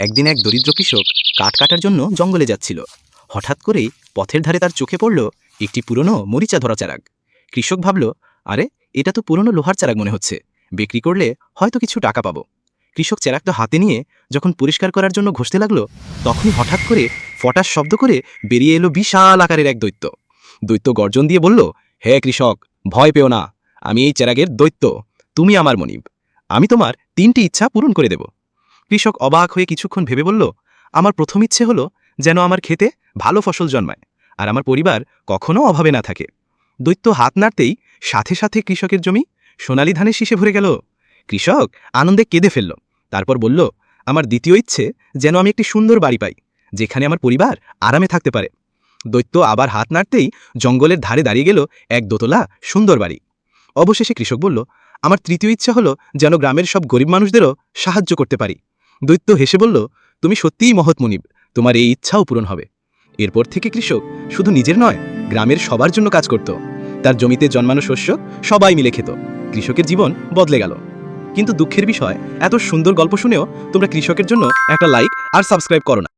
একদিন এক দরিদ্র কৃষক কাঠ কাটার জন্য জঙ্গলে যাচ্ছিল। হঠাৎ করেই পথের ধারে তার চোখে পড়ল একটি পুরনো মরিচা ধরা চারাক। কৃষক ভাবল, আরে, এটা তো পুরনো লোহার চারাক মনে হচ্ছে। বিক্রি করলে হয়তো কিছু টাকা পাবো। কৃষক চারাকটা হাতে নিয়ে যখন পরিষ্কার করার জন্য ঘষতে লাগল, তখনই হঠাৎ করে ফটাস শব্দ করে বেরিয়ে এলো বিশাল আকারের এক দৈত্য। দৈত্য গর্জন দিয়ে বলল, হে কৃষক, ভয় পেও না। আমি এই চেরাগের দৈত্য। তুমি আমার মনিব। আমি তোমার তিনটি ইচ্ছা পূরণ করে দেব। কৃষক অবাক হয়ে কিছুক্ষণ ভেবে বলল, আমার প্রথম ইচ্ছে হলো যেন আমার খেতে ভালো ফসল জন্মায়, আর আমার পরিবার কখনো অভাবে না থাকে। দৈত্য হাত নাড়তেই সাথে সাথে কৃষকের জমি সোনালি ধানের শীষে ভরে গেল। কৃষক আনন্দে কেঁদে ফেলল, তারপর বলল, আমার দ্বিতীয় ইচ্ছে যেন আমি একটি সুন্দর বাড়ি পাই, যেখানে আমার পরিবার আরামে থাকতে পারে। দৈত্য আবার হাত নাড়তেই জঙ্গলের ধারে দাঁড়িয়ে গেল এক দোতলা সুন্দর বাড়ি। অবশেষে কৃষক বলল, আমার তৃতীয় ইচ্ছা হলো যেন গ্রামের সব গরিব মানুষদেরও সাহায্য করতে পারি। দৈত্য হেসে বলল, তুমি সত্যিই মহৎ মুনিব, তোমার এই ইচ্ছাও পূরণ হবে। এরপর থেকে কৃষক শুধু নিজের নয়, গ্রামের সবার জন্য কাজ করত। তার জমিতে জন্মানো শস্য সবাই মিলে খেত। কৃষকের জীবন বদলে গেল। কিন্তু দুঃখের বিষয়, এত সুন্দর গল্প শুনেও তোমরা কৃষকের জন্য একটা লাইক আর সাবস্ক্রাইব করো না।